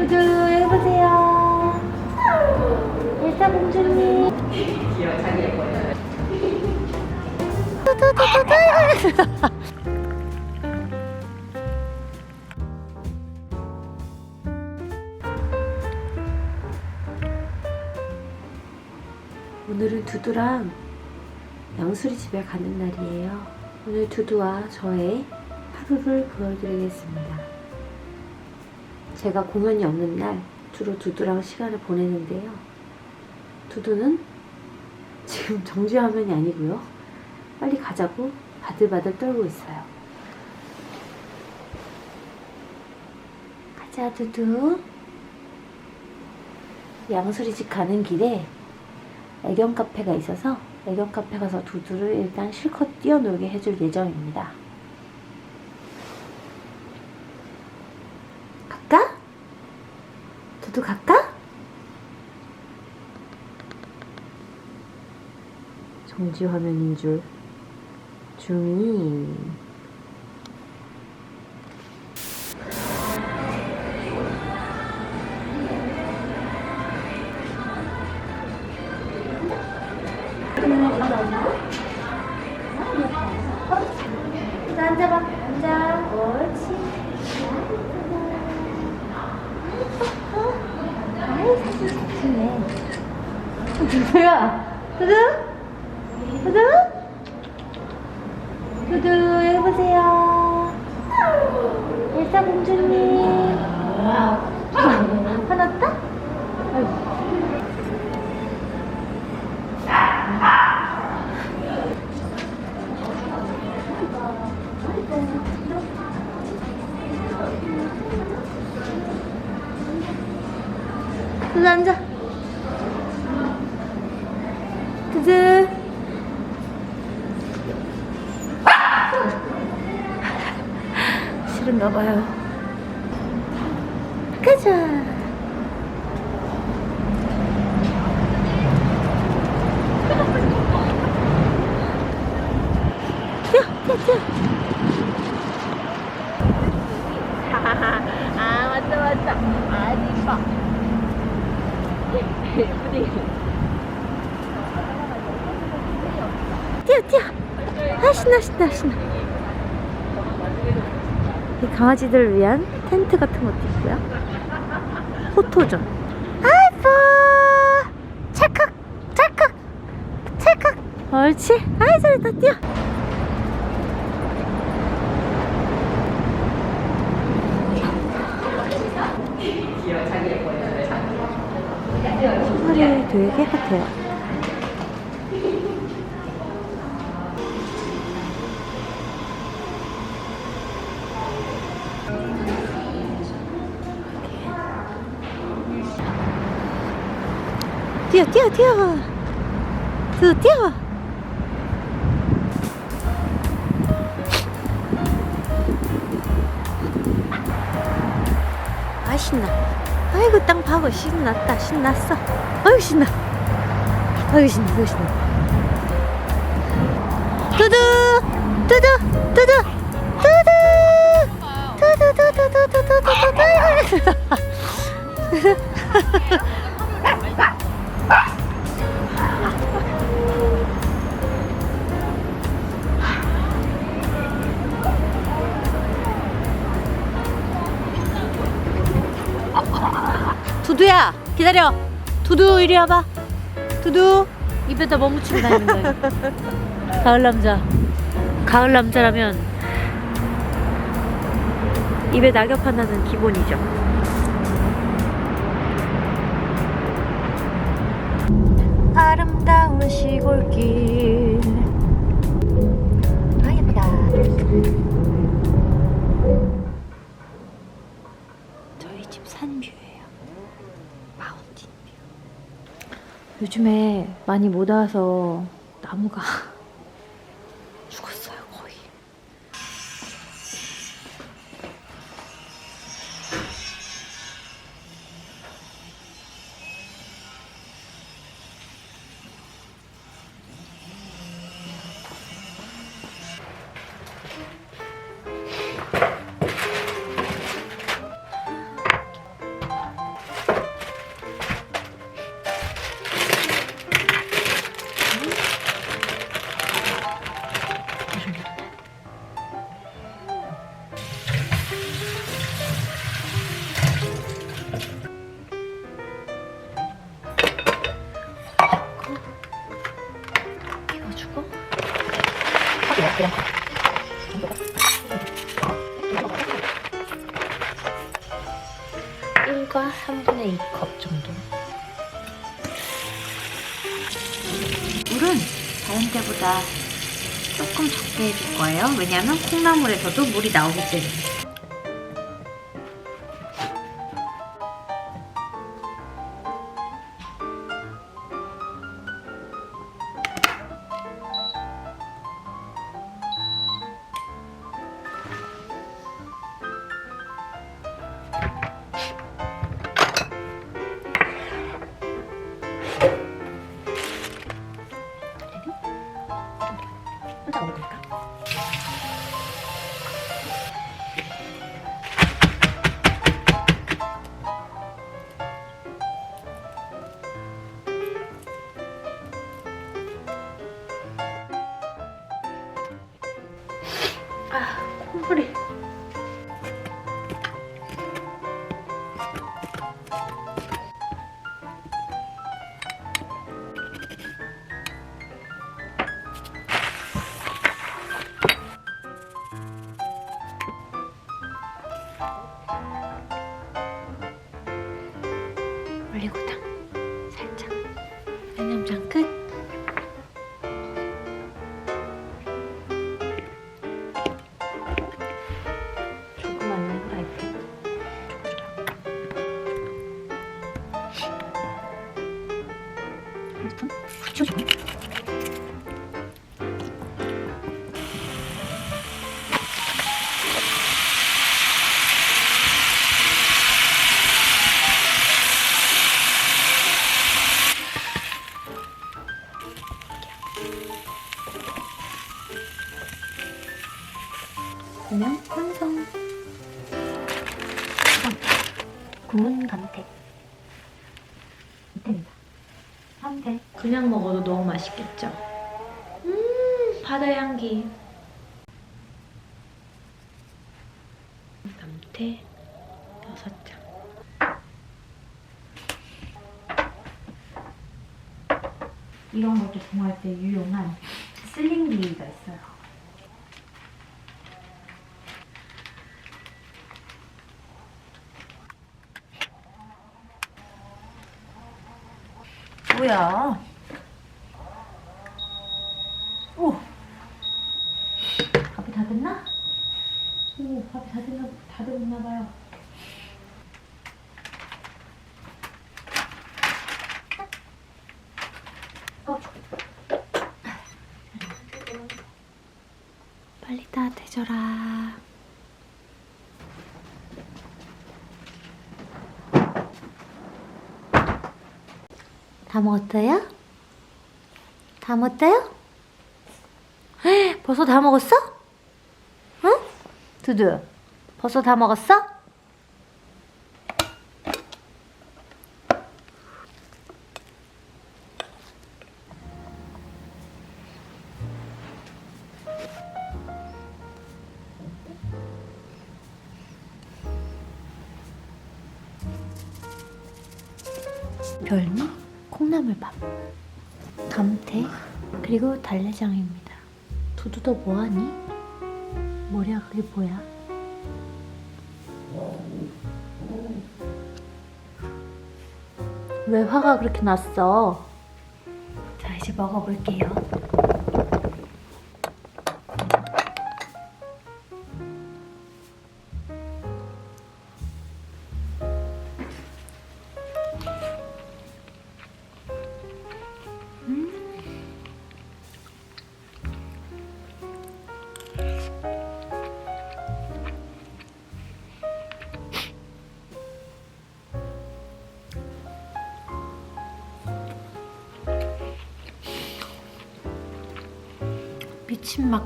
두두 여기 보세요. 엘사 공주님. 두두두두두. 오늘은 두두랑 양수리 집에 가는 날이에요. 오늘 두두와 저의 하루를 보여드리겠습니다. 제가 공연이 없는 날 주로 두두랑 시간을 보내는데요. 두두는 지금 정지 화면이 아니고요. 빨리 가자고 바들바들 떨고 있어요. 가자 두두. 양수리 집 가는 길에 애견 카페가 있어서 애견 카페 가서 두두를 일단 실컷 뛰어놀게 해줄 예정입니다. 갈까? 두두 갈까? 정지 화면인 줄. 찍네. 두두야. 두두? 감사합니다 공주님. Coba. 강아지들을 위한 텐트 같은 것도 있고요. 포토존. 아이고, 찰칵, 찰칵, 찰칵. 옳지. 아이, 잘했다, 뛰어. 소리 되게 깨끗해요. 뛰어. 두 뛰어. 아 신나. 아이고 땅 파고 신났다. 신났어. 아이고 신나. 아이고 신나 아이고 신나. 두두! 두두! 두두! 두두 두두 두두 두두 두두 두두 두두야 기다려. 두두 이리 와봐. 두두 입에다 뭐 묻히고 다니는 거야. 가을 남자. 가을 남자라면 입에 낙엽 하나는 기본이죠. 아름다운 시골길. 아 예쁘다 요즘에 많이 못 와서 나무가 왜냐하면 콩나물에서도 물이 나오기 때문에. 그냥 완성 구운 감태 이때입니다 감태 그냥 먹어도 너무 맛있겠죠? 음, 바다 향기. 감태 여섯 장. 이런 것도 동할 때 유용한 슬링기가 있어요 뭐야 오 밥이 다 됐나? 오 밥이 다 됐나 다 됐나 봐요 어, 빨리 따뜻해져라. 다 먹었어요? 다 먹었어요? 헉, 벌써 다 먹었어? 응? 두두, 벌써 다 먹었어? 감태, 그리고 달래장입니다. 두두 너 뭐하니? 머리야 그게 뭐야? 왜 화가 그렇게 났어? 자 이제 먹어볼게요.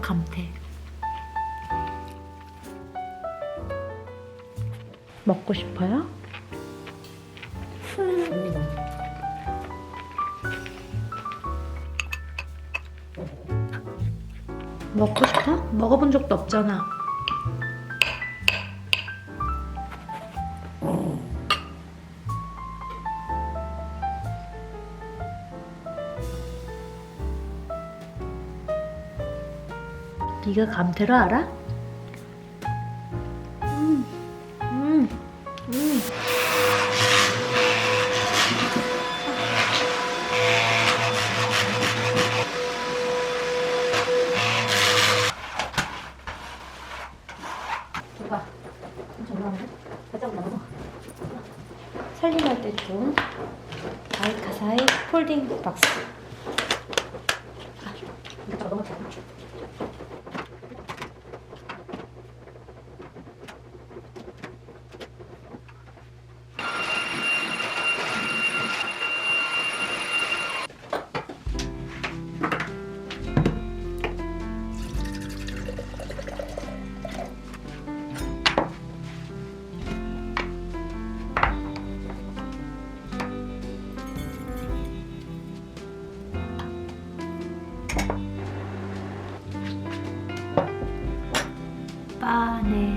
감태. 먹고 싶어요? 먹고 싶어? 먹어본 적도 없잖아. 이거 감태로 알아? 음, 음, 음. 줘봐. 살림할 때 좀 아이카사의 폴딩 박스. 아, 이거 저거 너무 작아. 파네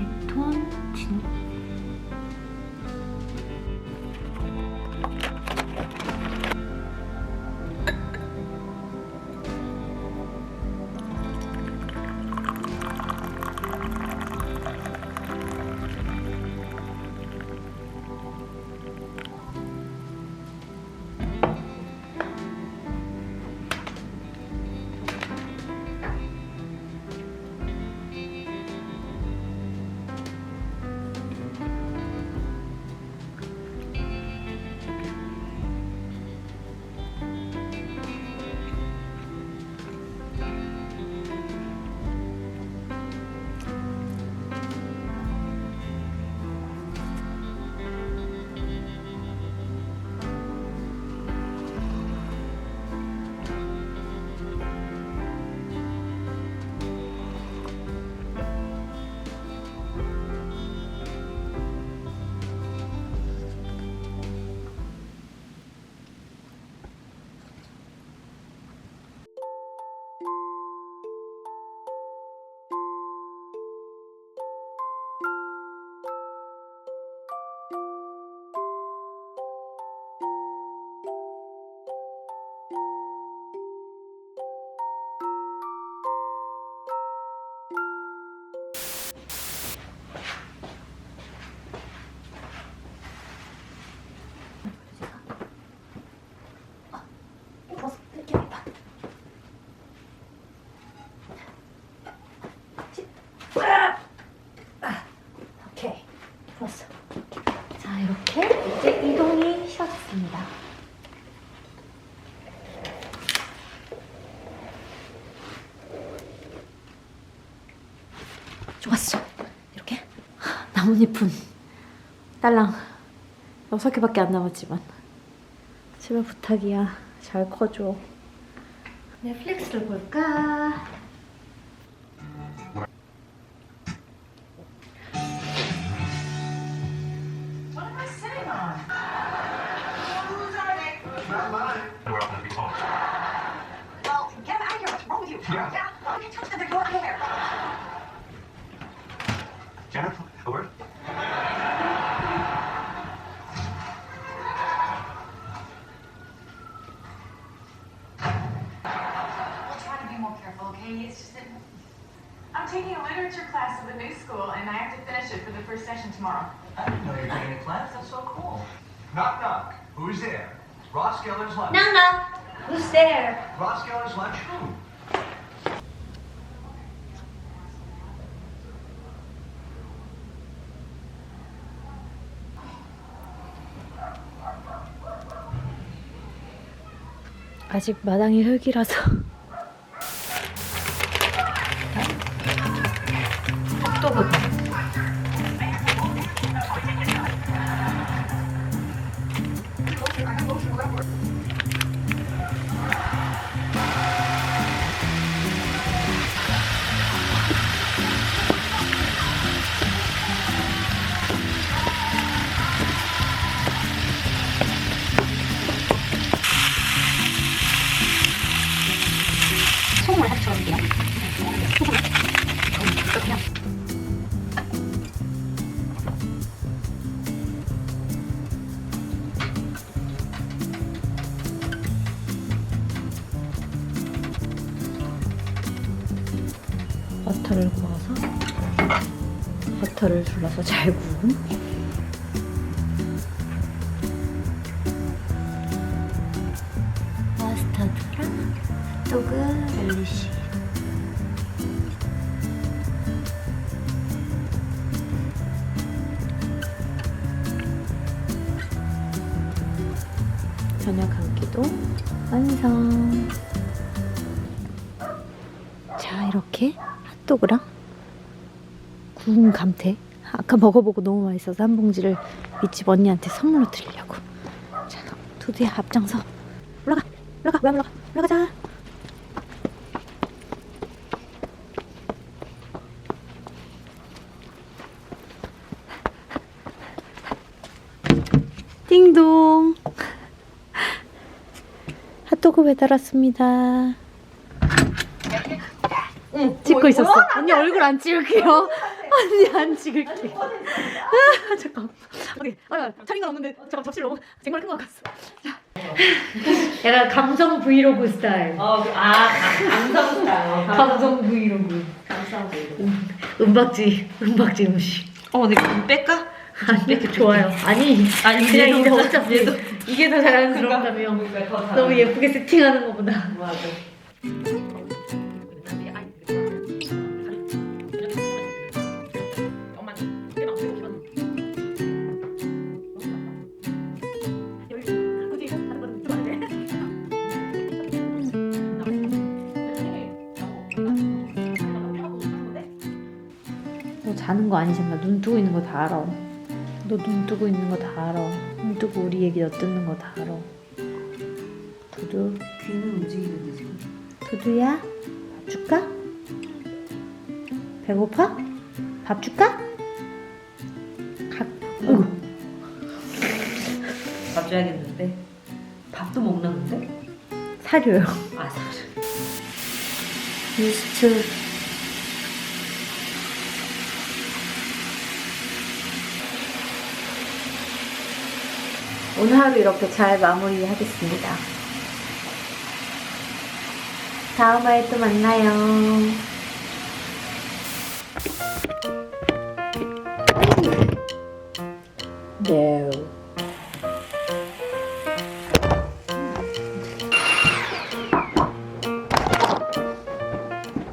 하, 나뭇잎은 딸랑 여섯 개밖에 안 남았지만 제발 부탁이야. 잘 커줘. 넷플릭스를 볼까? literature class at the new school, and I have to finish it for the first session tomorrow. I didn't know you were taking a class. That's so cool. Knock, knock. Who's there? Ross Geller's lunch. No, no. Who's there? Ross Geller's lunch? Who? 아직 마당이 흙이라서 버터를 둘러서 잘 구운 마스타드랑 핫도그 렐리시 저녁 한 끼도 완성. 자 이렇게 핫도그랑 구운 감태. 아까 먹어보고 너무 맛있어서 한 봉지를 밑집 언니한테 선물로 드리려고. 자 두두야 앞장서. 올라가 올라가 왜안 올라가? 올라가자. 띵동. 핫도그 배달 왔습니다 찍고 있었어. 언니 얼굴 안 찍을게요. 언니 안 찍을게. 아, 잠깐. 어디? 아, 차린가 없는데 잠깐 접시 너무 쟁걸 큰것 같았어. 자. 약간 감성 브이로그 스타일. 어, 아, 감성 스타일. 감성 브이로그. 감성 브이로그. 은박지, 은박지 음식. 어, 근데 그럼 뺄까? 아니, 좋아요. 아니, 아니, 그냥 얘도 이거 어차피 이게 더 자연스럽다며. 그러니까 더 너무 예쁘게 세팅하는 것보다. 맞아. 자는 거 아니잖아. 눈 뜨고 있는 거 다 알아. 너 눈 뜨고 있는 거 다 알아. 눈 뜨고 우리 얘기 엿듣는 거 다 알아. 두두. 귀는 움직이는데 지금. 두두야, 밥 줄까? 배고파? 밥 줄까? 가. 어이구. 밥 줘야겠는데. 밥도 먹나 본데? 사료요. 아, 사실. 미스트. 오늘 하루 이렇게 잘 마무리하겠습니다. 다음 화에 또 만나요. No.